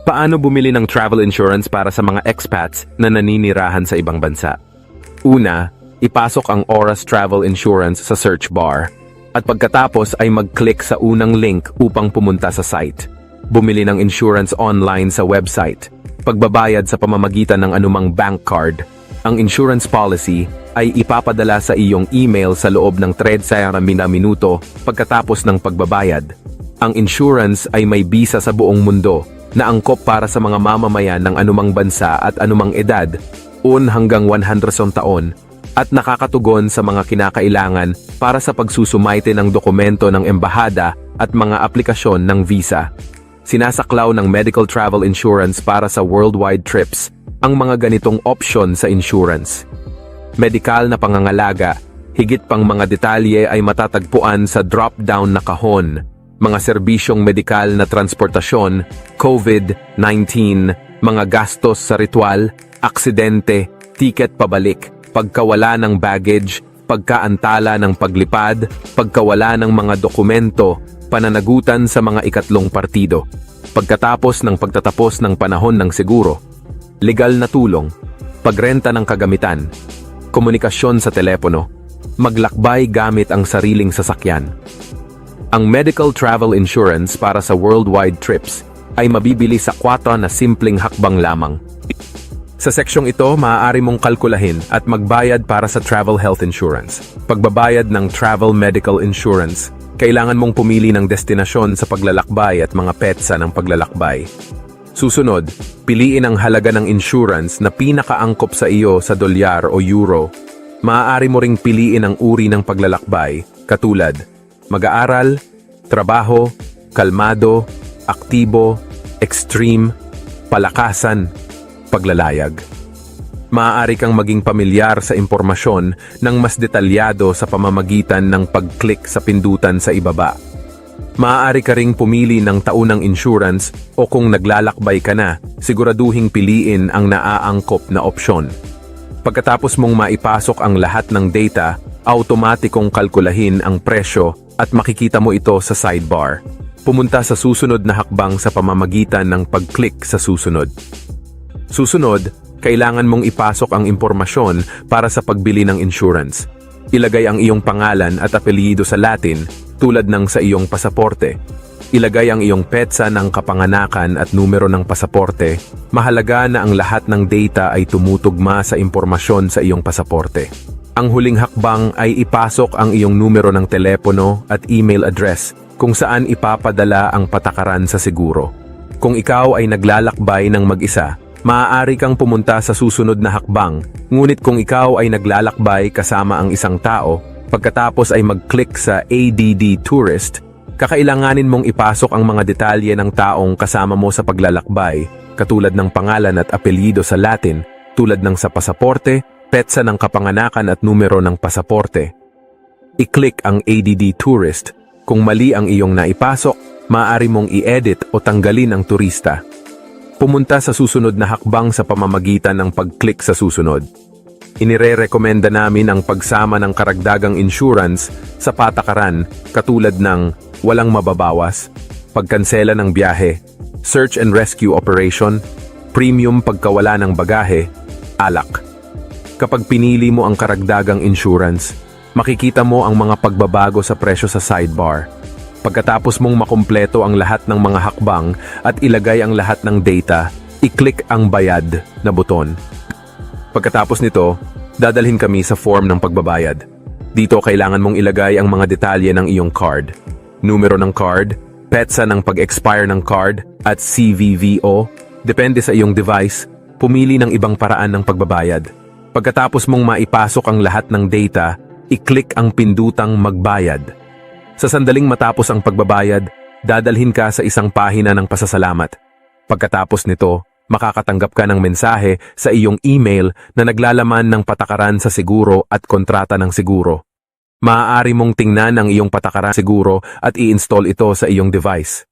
Paano bumili ng travel insurance para sa mga expats na naninirahan sa ibang bansa? Una, ipasok ang Oras Travel Insurance sa search bar. At pagkatapos ay mag-click sa unang link upang pumunta sa site. Bumili ng insurance online sa website. Pagbabayad sa pamamagitan ng anumang bank card. Ang insurance policy ay ipapadala sa iyong email sa loob ng 30 na minuto pagkatapos ng pagbabayad. Ang insurance ay may bisa sa buong mundo na angkop para sa mga mamamayan ng anumang bansa at anumang edad, un hanggang 100 taon, at nakakatugon sa mga kinakailangan para sa pagsusumaite ng dokumento ng embahada at mga aplikasyon ng visa. Sinasaklaw ng medical travel insurance para sa worldwide trips ang mga ganitong option sa insurance. Medikal na pangangalaga, higit pang mga detalye ay matatagpuan sa drop-down na kahon, mga serbisyong medikal na transportasyon, COVID-19, mga gastos sa ritual, aksidente, tiket pabalik, pagkawala ng baggage, pagkaantala ng paglipad, pagkawala ng mga dokumento, pananagutan sa mga ikatlong partido. Pagkatapos ng pagtatapos ng panahon ng siguro, legal na tulong, pagrenta ng kagamitan, komunikasyon sa telepono, maglakbay gamit ang sariling sasakyan. Ang medical travel insurance para sa worldwide trips ay mabibili sa kwata na simpleng hakbang lamang. Sa seksyong ito, maaari mong kalkulahin at magbayad para sa travel health insurance. Pagbabayad ng travel medical insurance, kailangan mong pumili ng destinasyon sa paglalakbay at mga petsa ng paglalakbay. Susunod, piliin ang halaga ng insurance na pinakaangkop sa iyo sa dolyar o euro. Maaari mo ring piliin ang uri ng paglalakbay, katulad mag-aaral, trabaho, kalmado, aktibo, extreme, palakasan, paglalayag. Maaari kang maging pamilyar sa impormasyon ng mas detalyado sa pamamagitan ng pag-click sa pindutan sa ibaba. Maaari ka ring pumili ng taunang insurance o kung naglalakbay ka na, siguraduhing piliin ang naaangkop na opsyon. Pagkatapos mong maipasok ang lahat ng data, automatikong kalkulahin ang presyo at makikita mo ito sa sidebar. Pumunta sa susunod na hakbang sa pamamagitan ng pag-click sa susunod. Susunod, kailangan mong ipasok ang impormasyon para sa pagbili ng insurance. Ilagay ang iyong pangalan at apelyido sa Latin tulad ng sa iyong pasaporte. Ilagay ang iyong petsa ng kapanganakan at numero ng pasaporte. Mahalaga na ang lahat ng data ay tumutugma sa impormasyon sa iyong pasaporte. Ang huling hakbang ay ipasok ang iyong numero ng telepono at email address kung saan ipapadala ang patakaran sa siguro. Kung ikaw ay naglalakbay ng mag-isa, maaari kang pumunta sa susunod na hakbang, ngunit kung ikaw ay naglalakbay kasama ang isang tao, pagkatapos ay mag-click sa ADD Tourist, kakailanganin mong ipasok ang mga detalye ng taong kasama mo sa paglalakbay, katulad ng pangalan at apelyido sa Latin, tulad ng sa pasaporte, petsa ng kapanganakan at numero ng pasaporte. I-click ang ADD Tourist. Kung mali ang iyong naipasok, maaari mong i-edit o tanggalin ang turista. Pumunta sa susunod na hakbang sa pamamagitan ng pag-click sa susunod. Inire-rekomenda namin ang pagsama ng karagdagang insurance sa patakaran katulad ng walang mababawas, pagkansela ng biyahe, search and rescue operation, premium pagkawala ng bagahe, alak. Kapag pinili mo ang karagdagang insurance, makikita mo ang mga pagbabago sa presyo sa sidebar. Pagkatapos mong makumpleto ang lahat ng mga hakbang at ilagay ang lahat ng data, i-click ang bayad na buton. Pagkatapos nito, dadalhin kami sa form ng pagbabayad. Dito kailangan mong ilagay ang mga detalye ng iyong card. Numero ng card, petsa ng pag-expire ng card, at CVVO. Depende sa iyong device, pumili ng ibang paraan ng pagbabayad. Pagkatapos mong maipasok ang lahat ng data, i-click ang pindutang magbayad. Sa sandaling matapos ang pagbabayad, dadalhin ka sa isang pahina ng pasasalamat. Pagkatapos nito, makakatanggap ka ng mensahe sa iyong email na naglalaman ng patakaran sa siguro at kontrata ng siguro. Maaari mong tingnan ang iyong patakaran siguro at i-install ito sa iyong device.